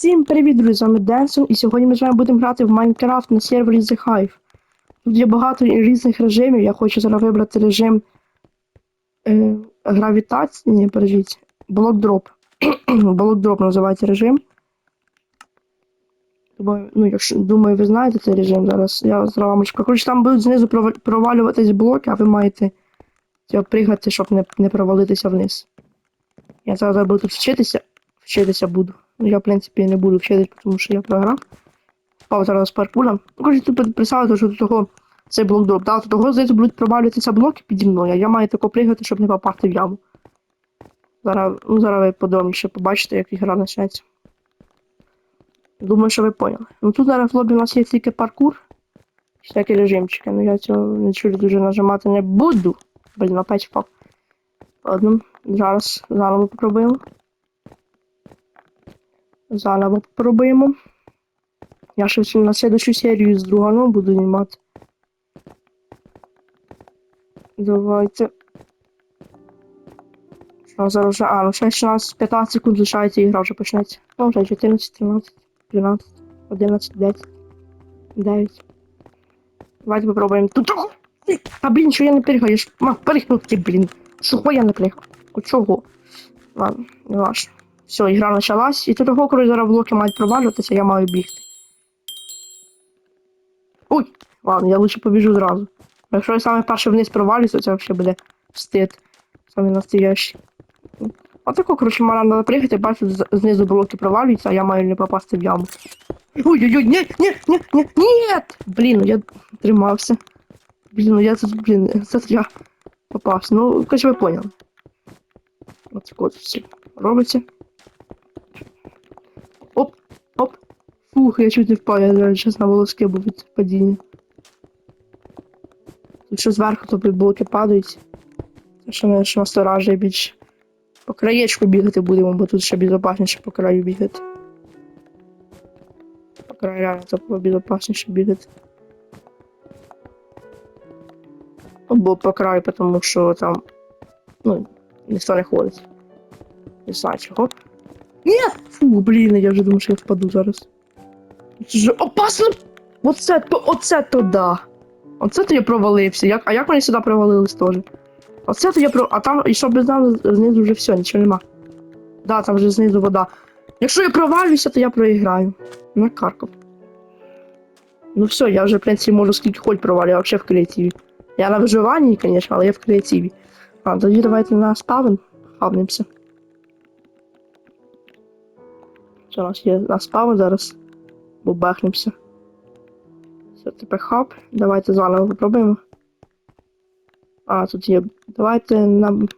Всім привіт, друзі! З вами Денсон, і сьогодні ми з вами будемо грати в Майнкрафт на сервері The Hive. Тут є багато різних режимів. Я хочу зараз вибрати режим е, гравітації. Ні, пережіть. Блокдроп. Блокдроп називається режим. Ну, якщо думаю, ви знаєте цей режим зараз. Я з вами. Коротше, там будуть знизу провалюватись блоки, а ви маєте пригати, щоб не, не провалитися вниз. Я зараз буду тут вчитися. Вчитися буду. Ну, я, в принципі, не буду вчитись, тому що я програв. Впав зараз з паркулем. Ну, коротше, тут представити, що до того цей блок дроп. Да? Того знизу будуть провалюватися блоки піді мною, а я маю тако пригати, щоб не попасти в яму. Зараз, ну, зараз ви подробніше побачите, як гра почнеться. Думаю, що ви поняли. Ну тут зараз в лобі у нас є тільки паркур. Всякі режимчики, ну я цього не чую дуже нажимати не буду. Блін, опять впав. Ладно, зараз заново попробуємо. Заново попробуємо. Я ще на следующу серію з друганом буду знімати. Давайте. Що зараз вже? А, ну ще 16-15 секунд лишається і гра вже почнеться. Ну, вже 14, 13, 12, 11, 10, 9. Давайте попробуємо. Тут. А блін, що я не перегаю? Я ж мав перегнути, блін. Чого я не? От чого? Ладно, не важно. Все, ігра почалась, і тут коли зараз блоки мають провалюватися, я маю бігти. Ой! Ладно, я лучше побіжу зразу. Якщо я саме перший вниз провалююся, то це взагалі буде стид. Саме настоящий. Отако, коротше, мала треба пригати, бачу, знизу блоки провалюються, а я маю не попасти в яму. Ой-ой-ой, ні, ні, ні, ні, ні! Блін, ну я тримався. Блін, ну я тут, блін, це я попався. Ну, коротше, ви поняли. От так все робиться. Оп, оп. Фух, я чуть не впав, я зараз на волоски був від. Тут що зверху то блоки падають. Це що мене що насторажує більше. По краєчку бігати будемо, бо тут ще безпечніше по краю бігати. По краю реально це безпечніше бігати. Або по краю, тому що там, ну, ніхто не ходить. Не знаю чого. Ні! Фу, блін, я вже думаю, що я впаду зараз. Ж опасно! Оце то, оце то да. Оце то я провалився. Як, а як вони сюди провалились теж? Оце то я про. А там, і щоб ви знали, знизу вже все, нічого нема. Да, там вже знизу вода. Якщо я провалюся, то я проіграю. Накаркав. Ну все, я вже, в принципі, можу скільки хоч провалю, я взагалі в креативі. Я на виживанні, звісно, але я в креативі. А, тоді давайте на спавн хавнемося. Що у нас є на спавн зараз. Бубахнемося. Все, тепер хаб. Давайте заново попробуємо. А, тут є. Давайте нам.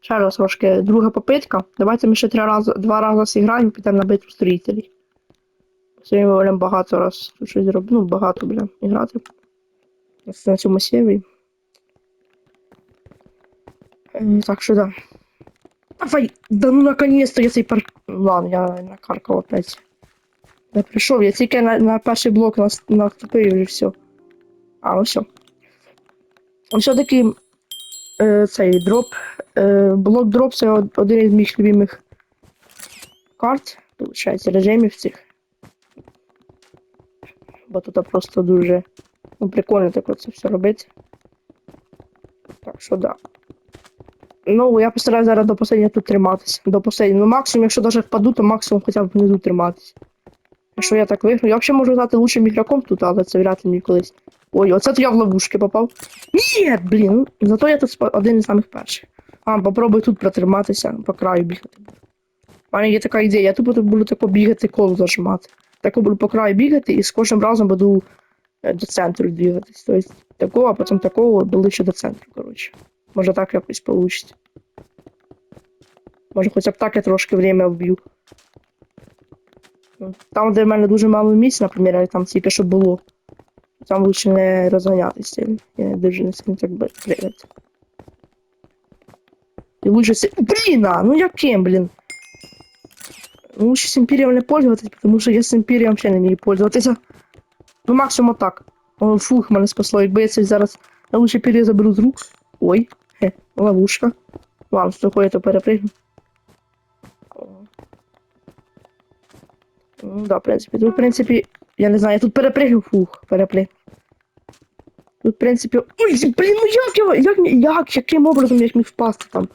Ще раз трошки друга попитка. Давайте ми ще три рази, два рази зіграємо, підемо на битву строїтелів. Сьогодні ми будемо багато раз тут щось зробимо. Ну, багато будемо грати. На цьому сервері. Е, Так що да. Давай! Да ну наконец-то я цей пар... Ладно, я накаркав опять. Я прийшов, я тільки на, на перший блок наступив і вже все. А, ну все. Все-таки е, цей дроп. Е, блок дроп це один із моїх любимих карт, виходить, режимів цих. Бо тут просто дуже ну, прикольно так це все робити. Так що да. Ну, я постараюсь зараз до останнього тут триматися. До останнього. Ну, максимум, якщо навіть впаду, то максимум хоча б внизу триматися. Якщо я так виграю, я взагалі можу стати лучшим ігроком тут, але це вряд ли мені колись. Ой, оце то я в ловушки попав. Ні, блін, ну, зато я тут один із самих перших. А, попробуй тут протриматися, по краю бігати. У мене є така ідея, я тут буду, буду тако бігати коло зажимати. Тако буду по краю бігати і з кожним разом буду е, до центру двигатись. Тобто такого, а потім такого ближче до центру, коротше. Може так якось вийде. Може хоча б так я трошки время вб'ю. Там, де в мене дуже мало місць, наприклад, там тільки що було. Там лучше не розганятися. Я не дуже не сильно так пригати. І лучше си... Блін, а, ну яким, блін? Ну, Лучше з імперієм не пользуватись, тому що я з імперієм взагалі не вмію пользуватися. Ну, максимум так. О, фух, мене спасло. Якби я це зараз я лучше імперію заберу з рук. Ой, хе, ловушка. Ладно, такої то перепригну. Ну, да, в принципі. Тут, в принципі, я не знаю, я тут перепригнув, фух, перепригнув. Тут, в принципі. Ой, блін, ну як я, як, як, яким образом я міг впасти там?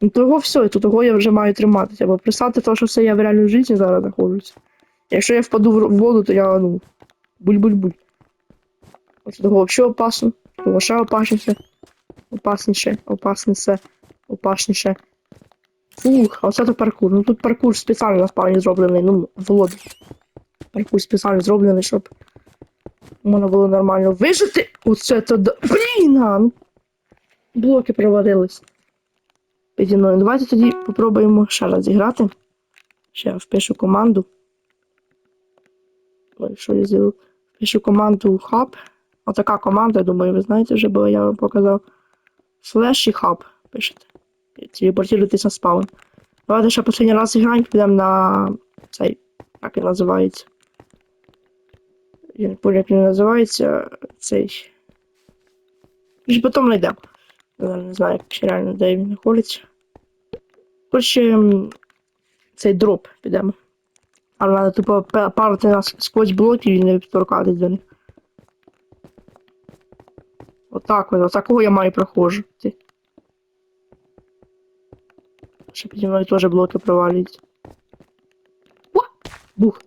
Ну того все, то того я вже маю триматися, бо представте то, що все я в реальній житті зараз знаходжуся. Якщо я впаду в воду, то я, ну, буль-буль-буль. От того взагалі опасно, того ще опасніше. Опасніше, опасніше, опасніше. Фух, а оце то паркур. Ну тут паркур спеціально на спавні зроблений, ну, в воду. Паркур спеціально зроблений, щоб можна було нормально вижити. Оце то да. Блін! ну. Блоки провалились. Піді мною. Давайте тоді попробуємо ще раз зіграти. Ще впишу команду. Ой, що я зробив? Впишу команду хаб. Отака команда, я думаю, ви знаєте вже, бо я вам показав. Слеш і хаб пишете. І Телепортуєтесь на спаун. Давайте ще останній раз зіграємо, підемо на цей, як він називається. Я не пам'ятаю, як він називається. Цей. І потім знайдемо. Я не знаю, як реально де він знаходиться. Коротше, цей дроп підемо. Але треба тупо парити нас сквозь блоків і не торкатись до них. Отак от, отакого я маю проходжу. Ще піді мною теж блоки провалюються. Бух.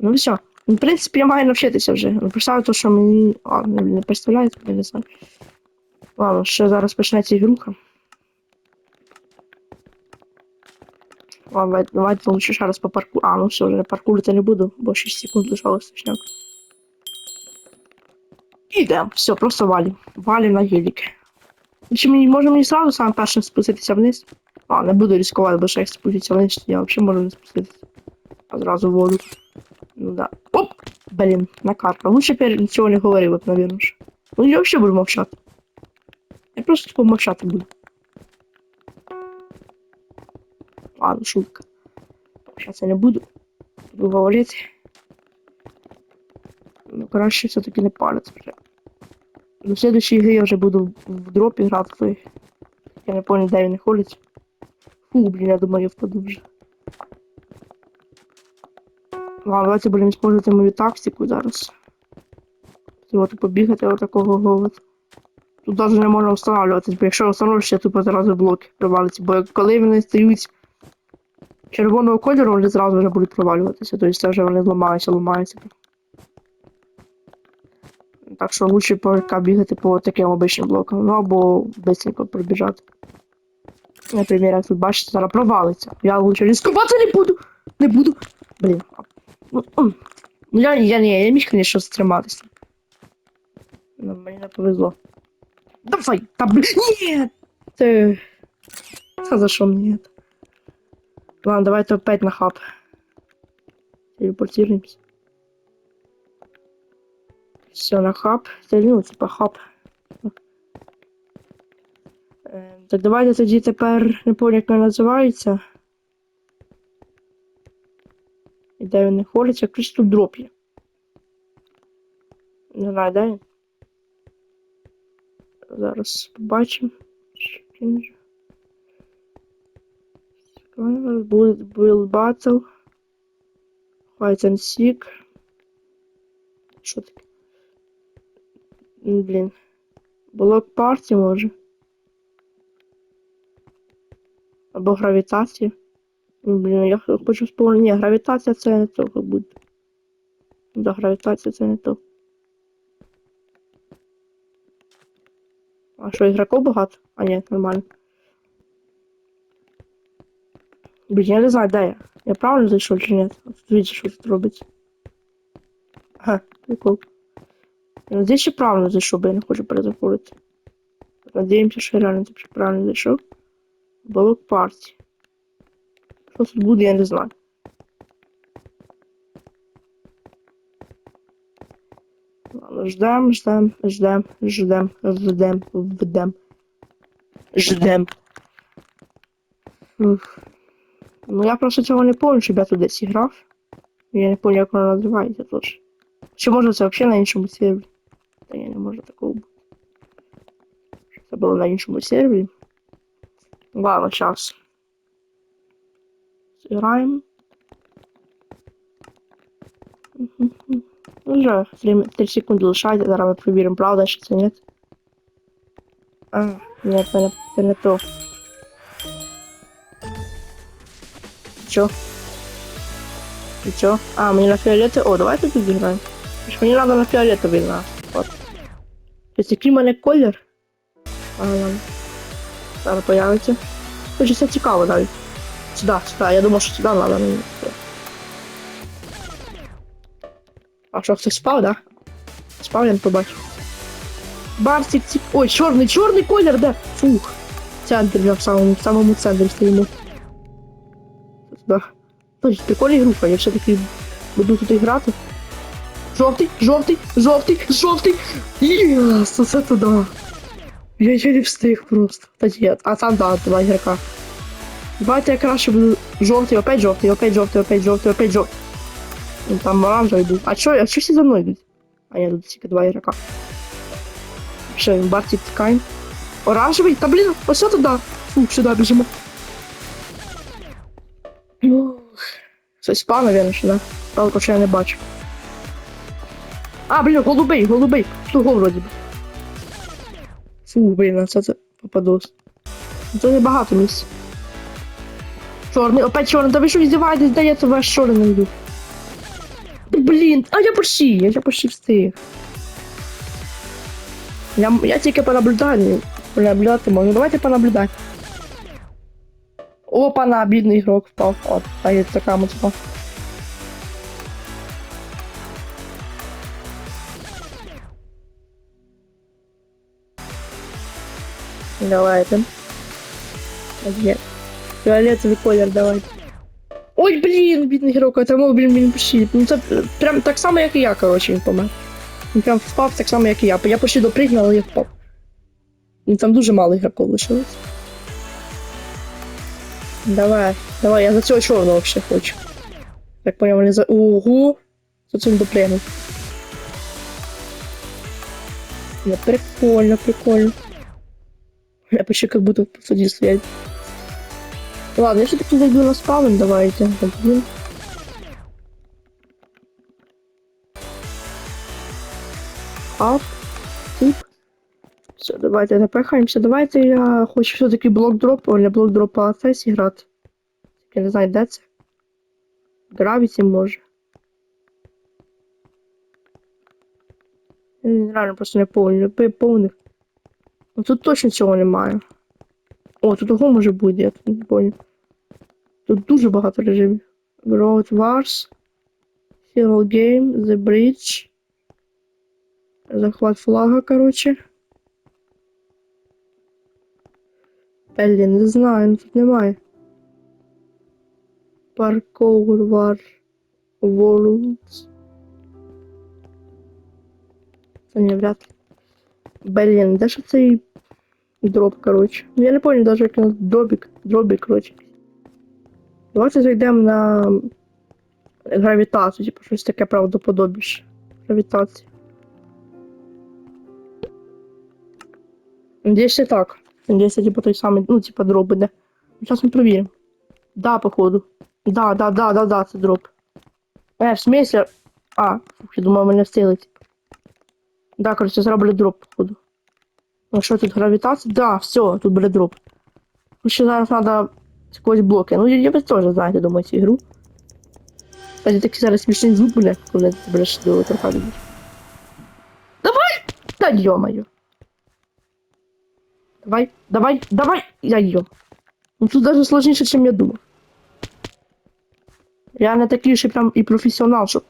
Ну все. Ну, в принципі, я маю навчитися вже. Ну, представте, що мені. А, не, представляється, я не знаю. Ладно, ще зараз почнеться ігруха. Ладно, давайте, лучше ще раз по парку. А, ну все, вже паркурити не буду, бо 6 секунд лишалось точняк. Ідемо, все, просто валім. Валім на гелік. Чи мені може мені сразу сам першим спуститися вниз? А, не буду ризикувати, бо ще як спуститися вниз, я взагалі можу не спуститися. А зразу в воду. Ну да. Оп! Блін, на карта. Лучше перед нічого не говорив, от, навірно ж. Ну я взагалі буду мовчати. Я просто типу мовчати буду. Ладно, шутка. Сейчас я не буду. Буду говорити. Ну, краще все-таки не палець вже. До следующей гри я вже буду в дропі грати. Я не пам'ятаю, де він знаходиться. Фу, блін, я думаю, я впаду вже. Ладно, давайте будемо использовать мою тактику зараз. От побігати отакого голод. Тут навіть не можна встановлюватись, бо якщо встановлюєшся, тупо зразу блоки провалиться. Бо коли вони стають червоного кольору, вони зразу вже будуть провалюватися. Тобто це вже вони зламаються, ламаються. Так що лучше поки бігати по таким обичним блокам. Ну або быстренько пробіжати. Наприклад, як тут бачите, зараз провалиться. Я лучше ризикувати не буду. Не буду. Блін. Ну, м. ну я, я, не, я міг, конечно, стриматися. Ну, мені не повезло. Давай, та блин, нет! Ты... А за что мне это? Ладно, давайте опять на хаб. Телепортируемся. Все, на хаб. Це, Ну, типа хаб. Е, Так давайте тоді тепер не пам'ятаю, як він називається. І де він знаходиться, якийсь тут дроп є. Не знаю, де він. Зараз побачимо. Build Battle. Fight and Seek. Що таке? Блін. Блок парті може. Або гравітація. Блін, я хочу спомнити. Ні, гравітація це не то, як буде. Да, гравітація це не то. А що, ігроків багато? А ні, нормально. Блін, я не знаю, де я. Я правильно зайшов чи ні? Дивіться, що тут робиться. Ага, прикол. Я надіюсь, що правильно зайшов, бо я не хочу перезаходити. Надіємося, що я реально типу, правильно зайшов. Блок парті. Що тут буде, я не знаю. Ладно, ждем, ждем, ждем, ждем, ждем, ждем. Ждем. Ну я просто цього не пам'ятаю, щоб я тут десь грав. Я не пам'ятаю, як воно називається тож. Чи може це взагалі на іншому сервері? Та ні, не може такого бути. Це було на іншому сервері. Ладно, час. Зіграємо. Ну, Вже 3 секунди лишається, зараз ми перевіримо, правда, чи це ні. А, ні, це не, це не то. Чо? Чо? А, мені на фіолетовий. О, давайте тут зіграємо. Мені треба на фіолетовий на. Ось який мене колір? Зараз появиться. Хоче це цікаво навіть. Сюди, сюди. Я думав, що сюди треба. А що, хтось спав, да? Спав, я не побачив. Барсик, ці... Ой, чорний, чорний колір, де? Фух. Центр, я в самому, в самому центрі стоїмо. Да. Ой, прикольна група, я все-таки буду тут грати. Жовтий, жовтий, жовтий, жовтий. Єс, оце туди. Я я не встиг просто. Та ні, а там да, два ігрока. Давайте я краще буду жовтий, опять жовтий, опять жовтий, опять жовтий, опять жовтий. Там оранжевий йдуть. А чо, а чо всі за мною йдуть? А ні, тут тільки два ігрока. Ще Бартік тікаємо. Оранжевий? Та блін, ось туди. Фу, сюди біжимо. Щось спав, навірно, що да? Правда, що я не бачу. А, блін, голубий, голубий. Того вроді. Фу, блін, а це це попадос. Це не багато місць. Чорний, опять чорний, та ви що здіваєтесь, здається, ваш чорний не йду. Блін, а я почти, я вже почти встиг. Я, я тільки понаблюдаю, понаблюдати можу. Давайте понаблюдати. Опа, на бідний ігрок впав. От, та є така муцька. Давайте. Є. Фіолетовий колір, давайте. Ой, блін, бідний ігрок, а тому, блін, він почти. Ну це прям так само, як і я, коротше, він помер. Він прям впав так само, як і я. Я почти допригнув, але я впав. Ну там дуже мало ігроків лишилось. Давай, давай, я за цього чорного ще хочу. Так поняв, вони за. Ого! За цим допригнув. Прикольно, прикольно. Я почти как будто в суді стоять. Ладно, я все-таки зайду на спаун, давайте. Один. Ап. Тип. Все, давайте напихаємося. Давайте я хочу все-таки блок дроп, не блок дропа Фесі грати. Я не знаю, де це. Гравіті може. Реально просто не повний, повних. Ну тут точно цього немає. О, тут того може бути, я тут не понял. Тут дуже багато режимів. Road Wars, Hero Game, The Bridge. Захват флага, короче. Блін, не знаю, ну тут немає. Parkour War Worlds. Це не вряд ли. Блін, де ж цей дроп, коротше. Ну, Я не пам'ятаю даже, як він дробік, дробік, коротше. Давайте зайдемо на гравітацію, типу щось таке правдоподобніше. Гравітація. Надіюсь, так. Надіюсь, типу той самий, ну, типу, дроп буде. Зараз ми провіримо. Да, походу. Да, да, да, да, да, це дроп. Е, в смысле? А, я думав, мене типу. Да, короче, зроблю дроп, походу. Ну що тут гравітація? Да, все, тут буде дроп. Ну ще зараз треба якогось блоки. Ну, я, ви теж знаєте, думаю, цю ігру. Кстати, такий зараз смішний звук буде, коли ти будеш до торка. Давай! Та йо-моє. Давай, давай, давай! Я йо. Ну тут даже сложніше, ніж я думав. Я не такий ще прям і професіонал, щоб.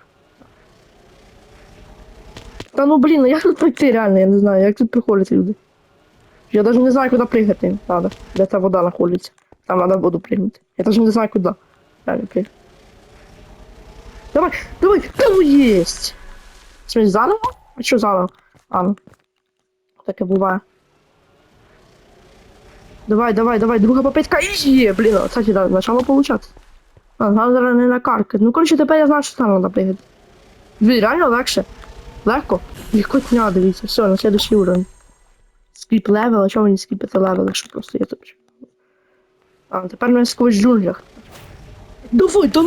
Та ну блін, ну як тут пройти реально, я не знаю, як тут приходять люди. Я даже не знаю, куди пригати надо, де та вода знаходиться. Там надо воду пригнути. Я даже не знаю, куди. Реально пригати. Давай, давай, та ну єсть! Смесь заново? А що заново? А, ну. Таке буває. Давай, давай, давай, друга попитка. Є, блін, кстати, да, почало получатися. А, зараз не на карки. Ну, коротше, тепер я знаю, що там треба пригати. Дві, реально легше. Легко. Легкотня, дивіться. Все, на следующий уровень. Скіп левел, а чому мені скіпити левел, якщо просто я тут. А, тепер ми сквозь джунглях. Давай, да